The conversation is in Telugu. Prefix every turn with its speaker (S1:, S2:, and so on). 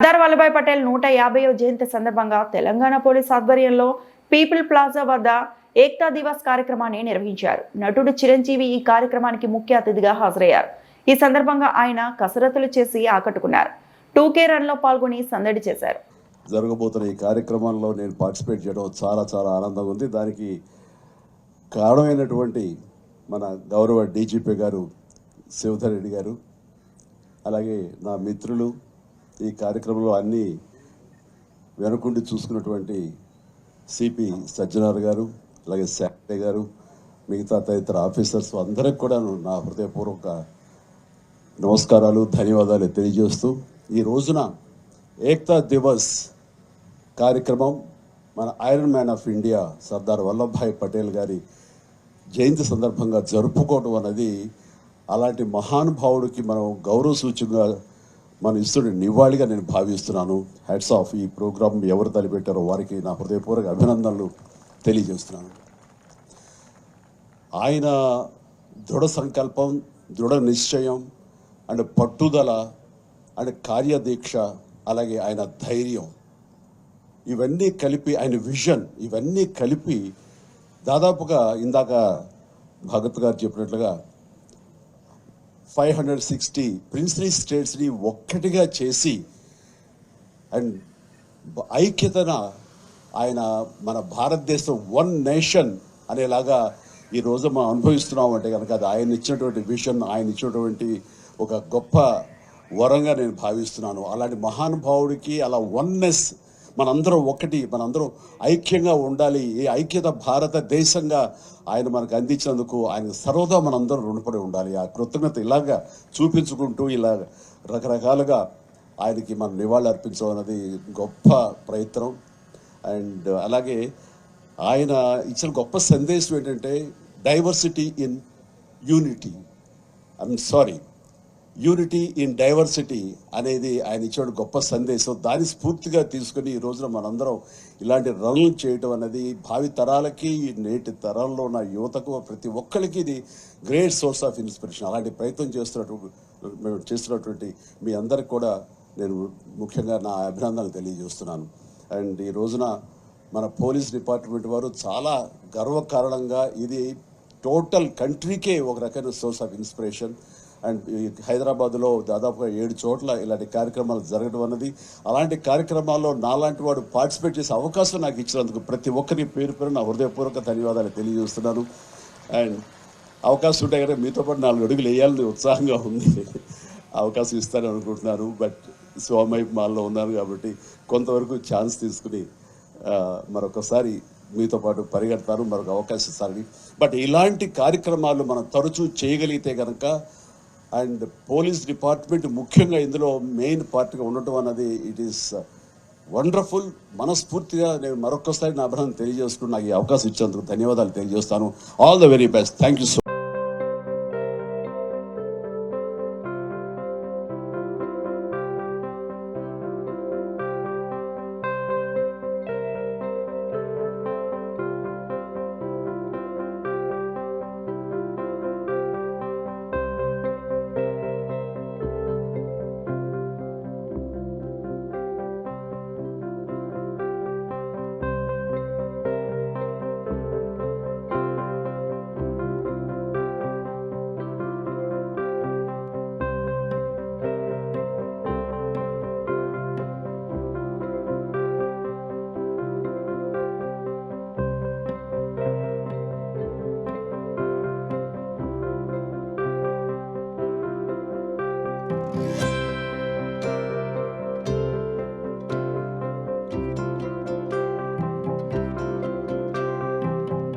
S1: సర్దార్ వల్లభాయ్ పటేల్ నూట యాభైవ జయంతి సందర్భంగా తెలంగాణ పోలీస్ ఆధ్వర్యంలో పీపుల్ ప్లాజా వద్ద ఏక్తా దివాస్ కార్యక్రమాన్ని నిర్వహించారు. నటుడు చిరంజీవి ఈ కార్యక్రమానికి ముఖ్య అతిథిగా హాజరయ్యారు. ఈ సందర్భంగా ఆయన కసరత్తులు చేసి ఆకట్టుకున్నారు. టూకే రన్లో పాల్గొని సందడి చేశారు.
S2: జరగబోతున్న ఈ కార్యక్రమంలో నేను పార్టిసిపేట్ చేయడం చాలా చాలా ఆనందంగా ఉంది. దానికి కారణమైనటువంటి మన గౌరవ డీజీపీ గారు శివధర్ రెడ్డి గారు అలాగే నా మిత్రులు ఈ కార్యక్రమంలో అన్ని వెనుకుండి చూసుకున్నటువంటి సిపి సజ్జనార్ గారు అలాగే శాఖ గారు మిగతా తదితర ఆఫీసర్స్ అందరికి కూడా నా హృదయపూర్వక నమస్కారాలు ధన్యవాదాలు తెలియజేస్తూ ఈ రోజున ఏక్తా దివస్ కార్యక్రమం మన iron man of India Sardar Vallabhbhai Patel గారి జయంతి సందర్భంగా జరుపుకోవడం అనేది అలాంటి మహానుభావుడికి మనం గౌరవ సూచనగా మనం ఇస్తున్న నివాళిగా నేను భావిస్తున్నాను. హెడ్స్ ఆఫ్ ఈ ప్రోగ్రాం ఎవరు తలపెట్టారో వారికి నా హృదయపూర్వక అభినందనలు తెలియజేస్తున్నాను. ఆయన దృఢ సంకల్పం దృఢ నిశ్చయం అండ్ పట్టుదల అండ్ కార్యదీక్ష అలాగే ఆయన ధైర్యం. ఇవన్నీ కలిపి ఆయన విజన్ ఇవన్నీ కలిపి దాదాపుగా ఇందాక భగత్ గారు చెప్పినట్లుగా ఫైవ్ హండ్రెడ్ సిక్స్టీ ప్రిన్స్లీ స్టేట్స్ని ఒక్కటిగా చేసి అండ్ ఐక్యతన ఆయన మన భారతదేశం వన్ నేషన్ అనేలాగా ఈ రోజు మనం అనుభవిస్తున్నాం అంటే కనుక అది ఆయన ఇచ్చినటువంటి విషన్ ఆయన ఇచ్చినటువంటి ఒక గొప్ప వరంగా నేను భావిస్తున్నాను. అలాంటి మహానుభావుడికి అలా వన్నెస్ మనందరం ఒకటి మనందరం ఐక్యంగా ఉండాలి. ఈ ఐక్యత భారతదేశంగా ఆయన మనకు అందించినందుకు ఆయన సర్వదా మనందరం రుణపడి ఉండాలి. ఆ కృతజ్ఞత ఇలాగా చూపించుకుంటూ ఇలా రకరకాలుగా ఆయనకి మనం నివాళులు అర్పించడం అనేది గొప్ప ప్రయత్నం. అండ్ అలాగే ఆయన ఇచ్చిన గొప్ప సందేశం ఏంటంటే diversity in unity. I'm sorry. Unity in diversity అనేది ఆయన ఇచ్చిన గొప్ప సందేశం. దాని స్ఫూర్తిగా తీసుకుని ఈ రోజున మనందరం ఇలాంటి రన్లు చేయటం అనేది భావి తరాలకి ఈ నేటి తరాల్లో ఉన్న యువతకు ప్రతి ఒక్కరికి ఇది గ్రేట్ సోర్స్ ఆఫ్ ఇన్స్పిరేషన్. అలాంటి ప్రయత్నం చేస్తున్నటువంటి మేము చేస్తున్నటువంటి మీ అందరికి కూడా నేను ముఖ్యంగా నా అభినందనలు తెలియజేస్తున్నాను. అండ్ ఈ రోజున మన పోలీస్ డిపార్ట్మెంట్ వారు చాలా గర్వకారణంగా ఇది టోటల్ కంట్రీకే ఒక రకమైన సోర్స్ ఆఫ్ ఇన్స్పిరేషన్. అండ్ ఈ హైదరాబాద్లో దాదాపుగా ఏడు చోట్ల ఇలాంటి కార్యక్రమాలు జరగడం అన్నది. అలాంటి కార్యక్రమాల్లో నాలాంటి వాడు పార్టిసిపేట్ చేసే అవకాశం నాకు ఇచ్చినందుకు ప్రతి ఒక్కరి పేరు పేరు నా హృదయపూర్వక ధన్యవాదాలు తెలియజేస్తున్నాను. అండ్ అవకాశం ఉంటే కనుక మీతో పాటు నాలుగు అడుగులు వేయాలని ఉత్సాహంగా ఉంది. అవకాశం ఇస్తారని అనుకుంటున్నాను బట్ స్వామి మాల్లో ఉన్నాను కాబట్టి కొంతవరకు ఛాన్స్ తీసుకుని మరొకసారి మీతో పాటు పరిగెడతారు మరొక అవకాశం ఇస్తారని. బట్ ఇలాంటి కార్యక్రమాలు మనం తరచూ చేయగలిగితే కనుక అండ్ పోలీస్ డిపార్ట్మెంట్ ముఖ్యంగా ఇందులో మెయిన్ పార్ట్గా ఉండటం అన్నది ఇట్ ఈస్ వండర్ఫుల్ మనస్ఫూర్తిగా నేను మరొకసారి నా అభినందన తెలియజేసుకుని నాకు ఈ అవకాశం ఇచ్చేందుకు ధన్యవాదాలు తెలియజేస్తాను. All the very best thank you so